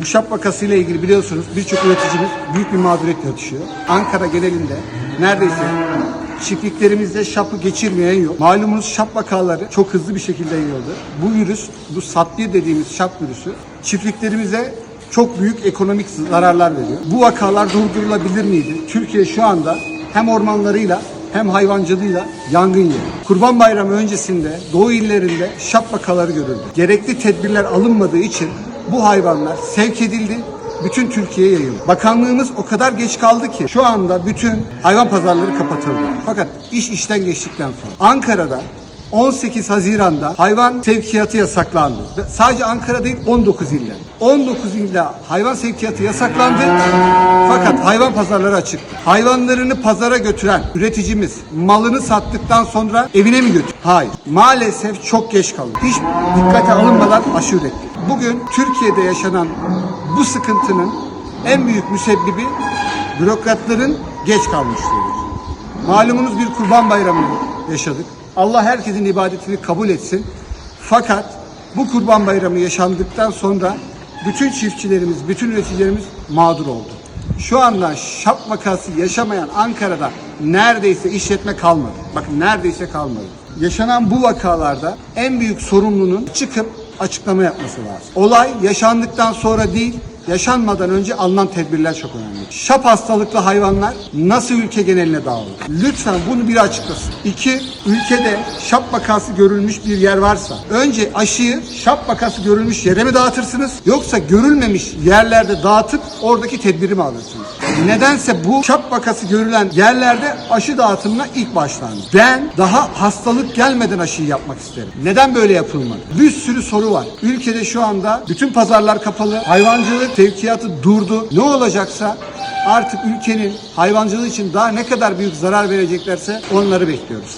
Bu şap vakasıyla ilgili biliyorsunuz birçok üreticimiz büyük bir mağduriyet yaşıyor. Ankara genelinde neredeyse çiftliklerimizde şapı geçirmeyen yok. Malumunuz şap vakaları çok hızlı bir şekilde yayıldı. Bu virüs, bu satliye dediğimiz şap virüsü çiftliklerimize çok büyük ekonomik zararlar veriyor. Bu vakalar durdurulabilir miydi? Türkiye şu anda hem ormanlarıyla hem hayvancılığıyla yangın yeri. Kurban Bayramı öncesinde Doğu illerinde şap vakaları görüldü. Gerekli tedbirler alınmadığı için bu hayvanlar sevk edildi, bütün Türkiye'ye yayıldı. Bakanlığımız o kadar geç kaldı ki şu anda bütün hayvan pazarları kapatıldı. Fakat iş işten geçtikten sonra Ankara'da 18 Haziran'da hayvan sevkiyatı yasaklandı. Sadece Ankara değil 19 ilde. 19 ilde hayvan sevkiyatı yasaklandı. Fakat hayvan pazarları açıktı. Hayvanlarını pazara götüren üreticimiz malını sattıktan sonra evine mi götür? Hayır. Maalesef çok geç kaldı. Hiç dikkate alınmadan aşı üretti. Bugün Türkiye'de yaşanan bu sıkıntının en büyük müsebbibi bürokratların geç kalmışlığıdır. Malumunuz bir kurban bayramı yaşadık. Allah herkesin ibadetini kabul etsin. Fakat bu kurban bayramı yaşandıktan sonra bütün çiftçilerimiz, bütün üreticilerimiz mağdur oldu. Şu anda şap vakası yaşamayan Ankara'da neredeyse işletme kalmadı. Bakın neredeyse kalmadı. Yaşanan bu vakalarda en büyük sorumlunun çıkıp açıklama yapması lazım. Olay yaşandıktan sonra değil, yaşanmadan önce alınan tedbirler çok önemli. Şap hastalıklı hayvanlar nasıl ülke geneline dağılır? Lütfen bunu bir açıklasın. İki, ülkede şap vakası görülmüş bir yer varsa önce aşıyı şap vakası görülmüş yere mi dağıtırsınız? Yoksa görülmemiş yerlerde dağıtıp oradaki tedbiri mi alırsınız? Nedense bu şap vakası görülen yerlerde aşı dağıtımına ilk başlandı. Ben daha hastalık gelmeden aşıyı yapmak isterim. Neden böyle yapılmadı? Bir sürü soru var. Ülkede şu anda bütün pazarlar kapalı. Hayvancılık sevkiyatı durdu. Ne olacaksa artık ülkenin hayvancılığı için daha ne kadar büyük zarar vereceklerse onları bekliyoruz.